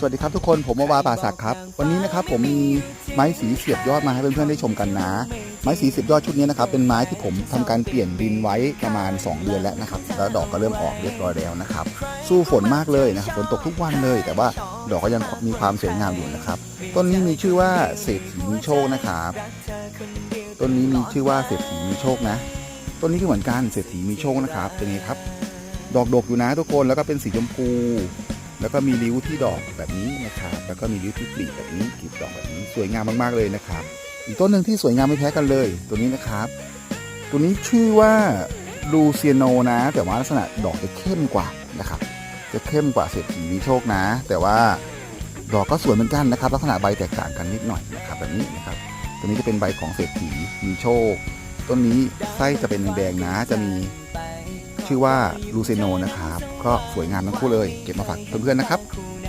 สวัสดีครับทุกคนผมวาวาป่าศักดิ์ครับ วันนี้นะครับผมมีไม้สีเสียบยอดมาให้เพื่อนๆได้ชมกันนะ ไม้สีเสียบยอดชุดนี้นะครับเป็นไม้ที่ผมทำการเปลี่ยนดินไว้ประมาณ 2 เดือนแล้วนะครับแล้วดอกก็เริ่มออกเรียบร้อยแล้วนะครับ สู้ฝนมากเลยนะครับฝนตกทุกวันเลย แต่ว่าดอกก็ยังมีความสวยงามอยู่นะครับต้นนี้มีชื่อว่าเศรษฐีมีโชคนะครับต้นนี้มีชื่อว่าเศรษฐีมีโชคนะต้นนี้ก็เหมือนกันเศรษฐีมีโชคนะครับเป็นไงครับ ดอกดกอยู่นะทุกคนแล้วก็เป็นสีชมพู แล้วก็มีริ้วที่ดอกแบบนี้นะครับ แล้วก็มีริ้วที่กลีบแบบนี้กลีบดอกแบบนี้สวยงามมากๆเลยนะครับ อีกต้นหนึ่งที่สวยงามไม่แพ้กันเลย ตัวนี้นะครับ ตัวนี้ชื่อว่าลูเซียโนนะ แต่ว่าลักษณะดอกจะเข้มกว่านะครับ จะเข้มกว่าเศรษฐีมีโชคนะ แต่ว่าดอกก็สวยเหมือนกันนะครับ ลักษณะใบแตกต่างกันนิดหน่อยนะครับแบบนี้นะครับ ตัวนี้จะเป็นใบของเศรษฐีมีโชค ต้นนี้ไส้จะเป็นแดงนะจะมี ชื่อว่าลูเซโนนะครับ ก็สวยงามทั้งคู่เลย เก็บมาฝากเพื่อนๆนะครับ